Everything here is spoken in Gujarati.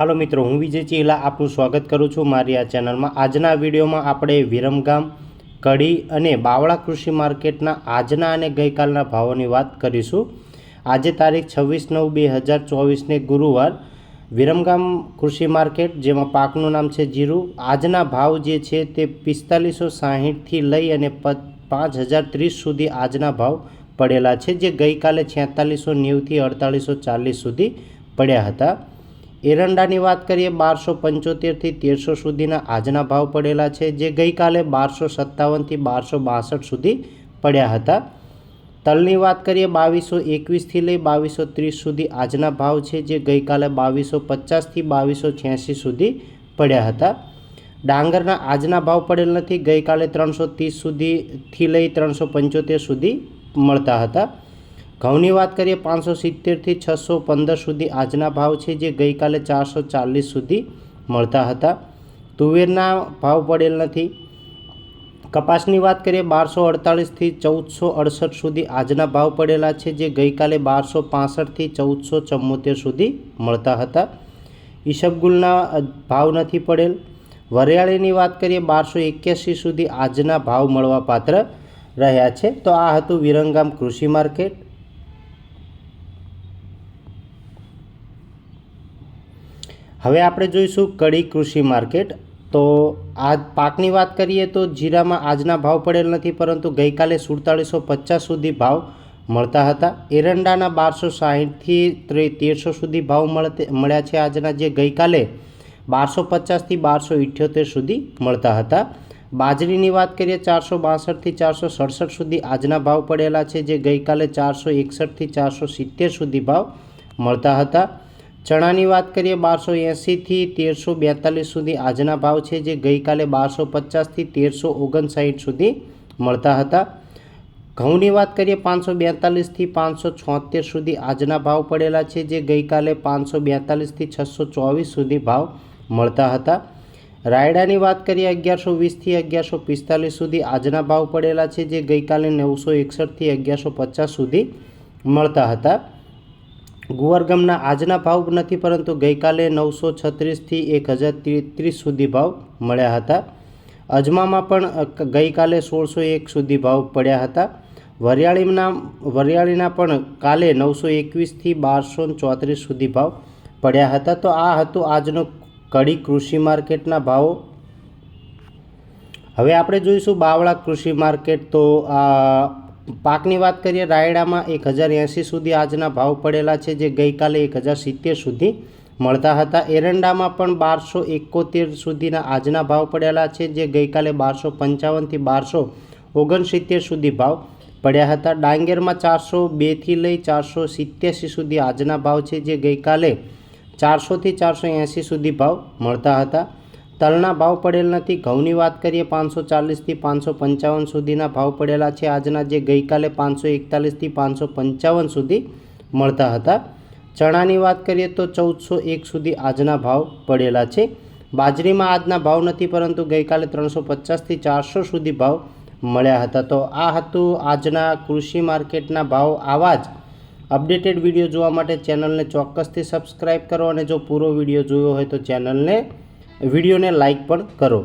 હાલો મિત્રો, હું વિજય ચીલા આપનું સ્વાગત કરું છું મારી આ ચેનલમાં. આજના વિડીયોમાં આપણે વિરમગામ, કડી અને બાવળા કૃષિ માર્કેટના આજના અને ગઈકાલના ભાવોની વાત કરીશું. આજે તારીખ છવ્વીસ નવ બે હજાર ચોવીસને ગુરુવાર વિરમગામ કૃષિ માર્કેટ, જેમાં પાકનું નામ છે જીરું. આજના ભાવ જે છે તે પિસ્તાલીસો સાહીઠથી લઈ અને પાંચ હજાર ત્રીસ સુધી આજના ભાવ પડેલા છે, જે ગઈકાલે છેતાલીસો નેવુંથી અડતાલીસો ચાલીસ સુધી પડ્યા હતા. એરંડાની વાત કરીએ, બારસો પંચોતેરથી તેરસો સુધીના આજના ભાવ પડેલા છે, જે ગઈકાલે બારસો સત્તાવનથી બારસો બાસઠ સુધી પડ્યા હતા. તલની વાત કરીએ, બાવીસો એકવીસથી લઈ બાવીસો ત્રીસ સુધી આજના ભાવ છે, જે ગઈકાલે બાવીસો પચાસથી બાવીસો છ્યાસી સુધી પડ્યા હતા. ડાંગરના આજના ભાવ પડેલ નથી, ગઈકાલે ત્રણસો ત્રીસ સુધીથી લઈ ત્રણસો પંચોતેર સુધી મળતા હતા. ઘઉંની વાત કરીએ, પાંચસો સિત્તેરથી છસો પંદર સુધી આજના ભાવ છે, જે ગઈકાલે ચારસો ચાલીસ સુધી મળતા હતા. તુવેરના ભાવ પડેલ નથી. કપાસની વાત કરીએ, બારસો અડતાલીસથી ચૌદસો અડસઠ સુધી આજના ભાવ પડેલા છે, જે ગઈકાલે બારસો પાસઠથી ચૌદસો ચુમ્મોતેર સુધી મળતા હતા. ઈસબગુલના ભાવ નથી પડેલ. વરિયાળીની વાત કરીએ, બારસો એક્યાસી સુધી આજના ભાવ મળવા પાત્ર રહ્યા છે. તો આ હતું વિરંગામ કૃષિ માર્કેટ. હવે આપણે જોઈશું કડી કૃષિ માર્કેટ. તો આ પાકની વાત કરીએ તો જીરામાં આજના ભાવ પડેલ નથી, પરંતુ ગઈકાલે સુડતાળીસો પચાસ સુધી ભાવ મળતા હતા. એરંડાના બારસો સાહીઠથી તેરસો સુધી ભાવ મળતે, મળ્યા છે આજના જે ગઈકાલે બારસો પચાસથી બારસો ઇઠ્યોતેર સુધી મળતા હતા. બાજરીની વાત કરીએ, ચારસો બાસઠથી ચારસો સડસઠ સુધી આજના ભાવ પડેલા છે, જે ગઈકાલે ચારસો એકસઠથી ચારસો સિત્તેર સુધી ભાવ મળતા હતા. ચણાની વાત કરીએ, બારસો એંસીથી તેરસો બેતાલીસ સુધી આજના ભાવ છે, જે ગઈકાલે બારસો પચાસથી તેરસો ઓગણસાઠ સુધી મળતા હતા. ઘઉંની વાત કરીએ, પાંચસો બેતાલીસથી પાંચસો છોતેર સુધી આજના ભાવ પડેલા છે, જે ગઈકાલે પાંચસો બેતાલીસથી છસો ચોવીસ સુધી ભાવ મળતા હતા. રાયડાની વાત કરીએ, અગિયારસો વીસથી અગિયારસો પિસ્તાલીસ સુધી આજના ભાવ પડેલા છે, જે ગઈકાલે નવસો એકસઠથી અગિયારસો પચાસ સુધી મળતા હતા. ગુવારગામના આજના ભાવ નથી, પરંતુ ગઈકાલે નવસો છત્રીસથી એક હજાર ત્રીસ સુધી ભાવ મળ્યા હતા. અજમામાં પણ ગઈકાલે સોળસો એક સુધી ભાવ પડ્યા હતા. વરિયાળીના વરિયાળીના પણ કાલે નવસો એકવીસથી બારસો ચોત્રીસ સુધી ભાવ પડ્યા હતા. તો આ હતું આજનો કડી કૃષિ માર્કેટના ભાવો. હવે આપણે જોઈશું બાવળા કૃષિ માર્કેટ. તો, આ પાકની વાત કરીએ, રાયડામાં એક હજાર એંસી સુધી આજના ભાવ પડેલા છે, જે ગઈકાલે એક હજાર સિત્તેર સુધી મળતા હતા. એરંડામાં પણ બારસો એકોતેર સુધીના આજના ભાવ પડેલા છે, જે ગઈકાલે બારસો પંચાવનથી બારસો ઓગણસિત્તેર સુધી ભાવ પડ્યા હતા. ડાંગેરમાં ચારસો બેથી લઈ ચારસો સિત્યાસી સુધી આજના ભાવ છે, જે ગઈકાલે ચારસોથી ચારસો એંસી સુધી ભાવ મળતા હતા. તલના ભાવ પડેલ નથી. ઘઉંની વાત કરીએ, પાંચસો ચાલીસથી પાંચસો પંચાવન સુધીના ભાવ પડેલા છે. આજના જે ગઈકાલે પાંચસો એકતાલીસથી પાંચસો પંચાવન સુધી મળતા હતા. ચણાની વાત કરીએ તો ચૌદસો એક સુધી આજના ભાવ પડેલા છે. બાજરીમાં આજના ભાવ નથી, પરંતુ ગઈકાલે ત્રણસો પચાસથી ચારસો સુધી ભાવ મળ્યા હતા. તો આ હતું આજના કૃષિ માર્કેટના ભાવ. આવા જ અપડેટેડ વીડિયો જોવા માટે ચેનલને ચોક્કસથી સબસ્ક્રાઈબ કરો અને જો પૂરો વીડિયો જોયો હોય તો ચેનલને વિડીયોને લાઇક પણ કરો.